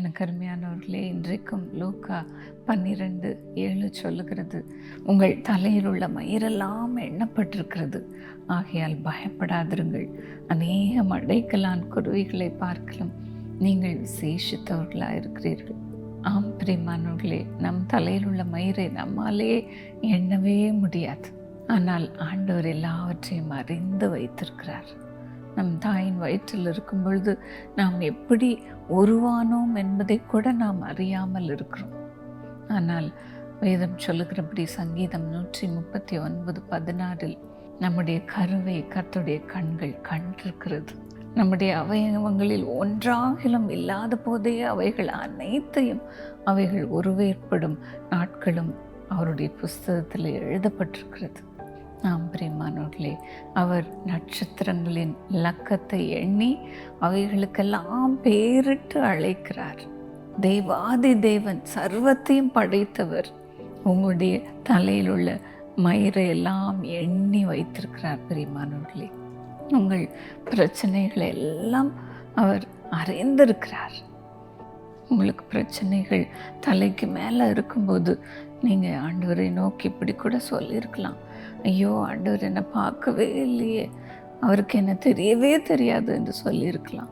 எனக்கு அருமையானவர்களே இன்றைக்கும் லூக்கா பன்னிரண்டு ஏழு சொல்லுகிறது உங்கள் தலையில் உள்ள மயிரெல்லாம் எண்ணப்பட்டிருக்கிறது. ஆகையால் பயப்படாதிருங்கள். அநேகம் மடைக்கலான் குருவிகளை பார்க்கலாம் நீங்கள் விசேஷித்தவர்களாக இருக்கிறீர்கள் ஆம் பிரியமானவர்களே நம் தலையில் உள்ள மயிரை நம்மாலே எண்ணவே முடியாது. ஆனால் ஆண்டவர் எல்லாவற்றையும் அறிந்து வைத்திருக்கிறார். நம் தாயின் வயிற்றில் இருக்கும் பொழுது நாம் எப்படி உருவானோம் என்பதை கூட நாம் அறியாமல் இருக்கிறோம். ஆனால் வேதம் சொல்லுகிறபடி சங்கீதம் நூற்றி முப்பத்தி ஒன்பது பதினாறில் நம்முடைய கருவை கத்துடைய கண்கள் கண்டிருக்கிறது. நம்முடைய அவயவங்களில் ஒன்றாகிலும் இல்லாத போதே அவைகள் அனைத்தையும் அவைகள் உருவேற்படும் நாட்களும் அவருடைய புஸ்தகத்தில் எழுதப்பட்டிருக்கிறது. ஆம் பிரியமானவர்களே அவர் நட்சத்திரங்களின் லக்கத்தை எண்ணி அவைகளுக்கெல்லாம் பேரிட்டு அழைக்கிறார். தேவாதி தேவன் சர்வத்தையும் படைத்தவர். உங்களுடைய தலையில் உள்ள மயிரை எல்லாம் எண்ணி வைத்திருக்கிறார் பிரியமானவர்களே. உங்கள் பிரச்சனைகளை எல்லாம் அவர் அறிந்திருக்கிறார். உங்களுக்கு பிரச்சனைகள் தலைக்கு மேலே இருக்கும்போது நீங்கள் ஆண்டவரை நோக்கி இப்படி கூட சொல்லியிருக்கலாம். ஐயோ ஆண்டவர் என்னை பார்க்கவே இல்லையே. அவருக்கு என்ன தெரியவே தெரியாது என்று சொல்லியிருக்கலாம்.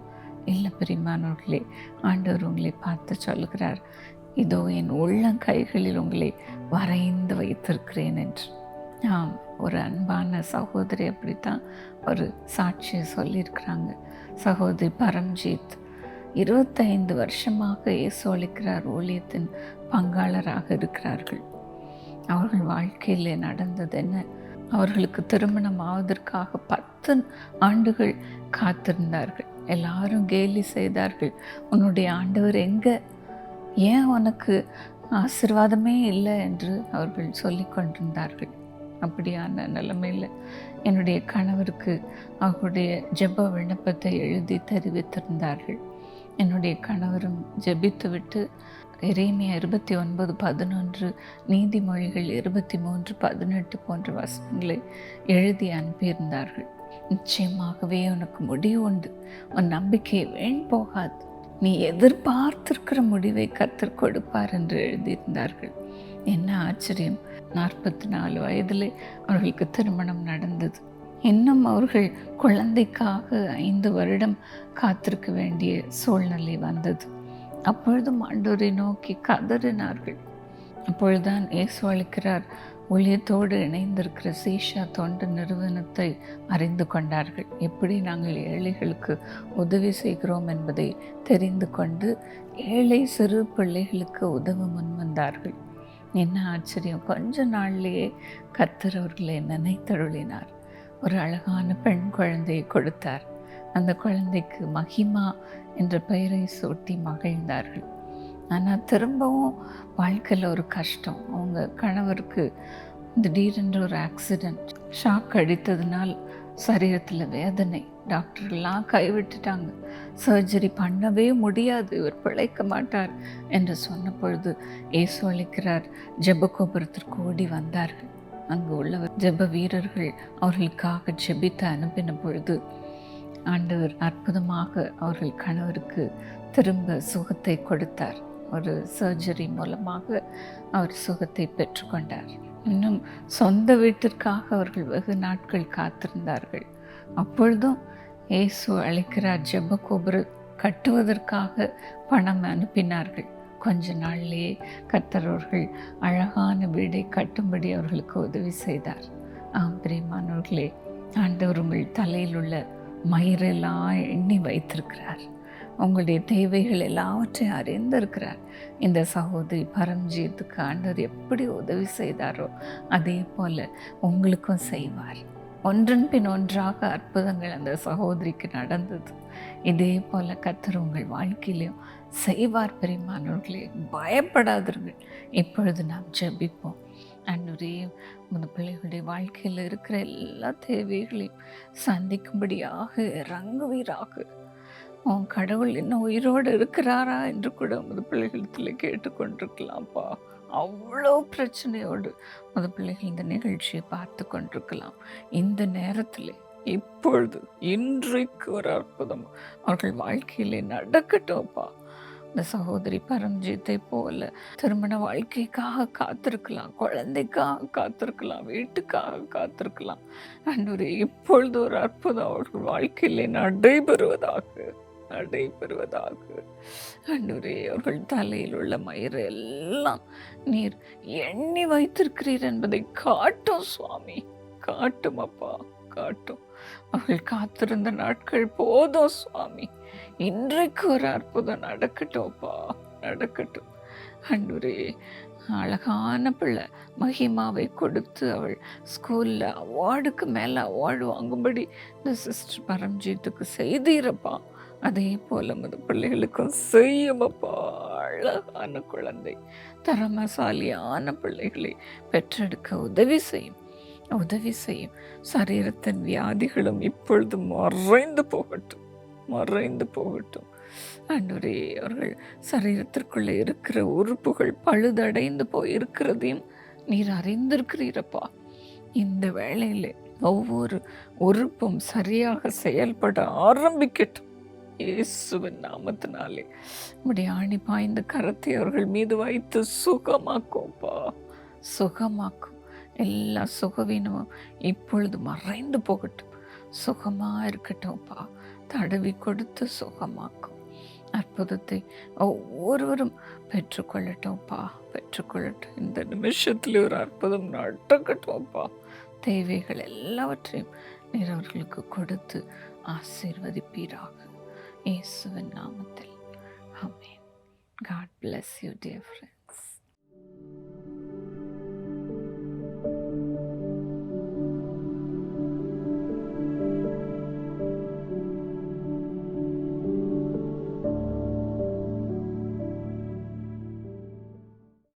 இல்லை பிரிமானவர்களே ஆண்டவர் உங்களை பார்த்து சொல்கிறார் இதோ என் உள்ளங்கைகளில் உங்களை வரைந்து வைத்திருக்கிறேன் என்று. ஆம் ஒரு அன்பான சகோதரி அப்படித்தான் ஒரு சாட்சியை சொல்லியிருக்கிறாங்க. சகோதரி பரம்ஜீத் இருபத்தைந்து வருஷமாக இயேசு அளிக்கிறார் ஊழியத்தின் பங்காளராக இருக்கிறார்கள். அவர்கள் வாழ்க்கையில் நடந்தது என்ன? அவர்களுக்கு திருமணம் ஆவதற்காக பத்து ஆண்டுகள் காத்திருந்தார்கள். எல்லாரும் கேலி செய்தார்கள். உன்னுடைய ஆண்டவர் எங்கே? ஏன் உனக்கு ஆசிர்வாதமே இல்லை? என்று அவர்கள் சொல்லி கொண்டிருந்தார்கள். அப்படியான நிலைமையில் என்னுடைய கணவருக்கு அவருடைய ஜெப விண்ணப்பத்தை எழுதி தெரிவித்திருந்தார்கள். என்னுடைய கணவரும் ஜெபித்துவிட்டு எரேமியா இருபத்தி ஒன்பது பதினொன்று நீதிமொழிகள் இருபத்தி மூன்று பதினெட்டு போன்ற வசனங்களை எழுதி அனுப்பியிருந்தார்கள். நிச்சயமாகவே உனக்கு முடிவு உண்டு. உன் நம்பிக்கை வேண் போகாது. நீ எதிர்பார்த்திருக்கிற முடிவை கற்றுக் கொடுப்பார் என்று எழுதியிருந்தார்கள். என்ன ஆச்சரியம். நாற்பத்தி நாலு வயதிலே அவர்களுக்கு திருமணம் நடந்தது. இன்னும் அவர்கள் குழந்தைக்காக ஐந்து வருடம் காத்திருக்க வேண்டிய சூழ்நிலை வந்தது. அப்பொழுதும் ஆண்டோரை நோக்கி கதறினார்கள். அப்பொழுதுதான் இயேசு அளிக்கிறார் ஊழியத்தோடு இணைந்திருக்கிற சீஷா தொண்டு நிறுவனத்தை அறிந்து கொண்டார்கள். எப்படி நாங்கள் ஏழைகளுக்கு உதவி செய்கிறோம் என்பதை தெரிந்து கொண்டு ஏழை சிறு பிள்ளைகளுக்கு உதவ முன்வந்தார்கள் என்ன ஆச்சரியம்! கொஞ்ச நாள்லேயே கத்தர் அவர்களை நினைத்தருளினார். ஒரு அழகான பெண் குழந்தையை கொடுத்தார். அந்த குழந்தைக்கு மகிமா என்ற பெயரை சூட்டி மகிழ்ந்தார்கள். ஆனால் திரும்பவும் வாழ்க்கையில் ஒரு கஷ்டம். அவங்க கணவருக்கு திடீரென்று ஒரு ஆக்சிடெண்ட் ஷாக் அடித்ததுனால் சரீரத்தில் வேதனை. டாக்டர்லாம் கைவிட்டுட்டாங்க சர்ஜரி பண்ணவே முடியாது இவர் பிழைக்க மாட்டார் என்று சொன்ன பொழுது ஏசு அளிக்கிறார் ஜெப கோபுரத்திற்கு ஓடி வந்தார்கள். அங்கு உள்ளவர் ஜெப வீரர்கள் அவர்களுக்காக ஜெபித்து அனுப்பின பொழுது ஆண்டவர் அற்புதமாக அவர்கள் கணவருக்கு திரும்ப சுகத்தை கொடுத்தார். ஒரு சர்ஜரி மூலமாக அவர் சுகத்தை பெற்றுக்கொண்டார். இன்னும் சொந்த வீட்டிற்காக அவர்கள் வெகு நாட்கள் காத்திருந்தார்கள். அப்பொழுதும் இயேசு அழைக்கிறார் ஜெப கோபுர கட்டுவதற்காக பணம் அனுப்பினார்கள். கொஞ்ச நாள்லேயே கத்தரவர்கள் அழகான வீடை கட்டும்படி அவர்களுக்கு உதவி செய்தார். ஆம் பிரியமானவர்களே ஆண்டவர் உங்கள் தலையில் உள்ள மயிரெல்லாம் எண்ணி வைத்திருக்கிறார். உங்களுடைய தேவைகள் எல்லாவற்றையும் அறிந்திருக்கிறார். இந்த சகோதரி பரம்ஜீத்துக்கு ஆண்டவர் எப்படி உதவி செய்தாரோ அதே போல் உங்களுக்கும் செய்வார். ஒன்றன் பின் ஒன்றாக அற்புதங்கள் அந்த சகோதரிக்கு நடந்தது. இதே போல் கத்தர் உங்கள் வாழ்க்கையிலையும் செய்வார் பெரியமானவர்களே பயப்படாதீர்கள். இப்பொழுது நாம் ஜெபிப்போம். அன்னுரே உமது பிள்ளைகளுடைய வாழ்க்கையில் இருக்கிற எல்லா தேவைகளையும் சந்திக்கும்படியாக இறங்குவீராக. உன் கடவுள் என்ன உயிரோடு இருக்கிறாரா என்று கூட உமது பிள்ளைகளிடத்தில் கேட்டுக்கொண்டிருக்கலாம்ப்பா. அவ்வளோ பிரச்சனையோடு மத பிள்ளைகள் இந்த நிகழ்ச்சியை பார்த்து கொண்டிருக்கலாம். இந்த நேரத்தில் இப்பொழுது இன்றைக்கு ஒரு அற்புதம். அவர்கள் வாழ்க்கையிலே நடக்கட்டும்ப்பா. இந்த சகோதரி பரம்ஜித்தை போல திருமண வாழ்க்கைக்காக காத்திருக்கலாம். குழந்தைக்காக காத்திருக்கலாம். வீட்டுக்காக காத்திருக்கலாம். அன்று இப்பொழுது ஒரு அற்புதம் அவர்கள் வாழ்க்கையிலே நடைபெறுவதாக நடைபெறுவதாக. அன்றுவரே அவர்கள் தலையில் உள்ள மயிறு எல்லாம் நீர் எண்ணி வைத்திருக்கிறீர் என்பதை காட்டும் சுவாமி. காட்டும் அப்பா காட்டும். அவர்கள் காத்திருந்த நாட்கள் போதும் சுவாமி. இன்றைக்கு ஒரு அற்புதம் நடக்கட்டும்ப்பா நடக்கட்டும். அன்றுரே அழகான பிள்ளை. மகிமாவை கொடுத்து அவள் ஸ்கூலில் அவார்டுக்கு மேலே அவார்டு வாங்கும்படி இந்த சிஸ்டர் பரம்ஜீத்துக்கு செய்தீரப்பா அதே போல் மது பிள்ளைகளுக்கும் செய்யுமப்பா அழகான குழந்தை தரமசாலியான பிள்ளைகளை பெற்றெடுக்க உதவி செய்யும். உதவி செய்யும். சரீரத்தின் வியாதிகளும் இப்பொழுது மறைந்து போகட்டும். மறைந்து போகட்டும். அன்றுரே அவர்கள் சரீரத்திற்குள்ளே இருக்கிற உறுப்புகள் பழுதடைந்து போய் இருக்கிறதையும் நீர் அறிந்திருக்கிறீரப்பா. இந்த வேளையில் ஒவ்வொரு உறுப்பும் சரியாக செயல்பட ஆரம்பிக்கட்டும். இயேசுவின் நாமத்தினாலே. உடைய ஆணி பாய்ந்த கரத்தை அவர்கள் மீது வைத்து சுகமாக்கும்ப்பா சுகமாக்கும். எல்லா சுகவீனமும் இப்பொழுது மறைந்து போகட்டும். சுகமாக இருக்கட்டும்ப்பா. தடவி கொடுத்து சுகமாக்கும். அற்புதத்தை ஒவ்வொருவரும் பெற்றுக்கொள்ளட்டும்ப்பா. பெற்றுக்கொள்ளட்டும். இந்த நிமிஷத்தில் ஒரு அற்புதம் நடக்கட்டும்ப்பா. தேவைகள் எல்லாவற்றையும் நீர் அவர்களுக்கு கொடுத்து ஆசீர்வதிப்பீராக. യേശുവൻ നാമത്തിൽ അമേൻ God bless you dear friends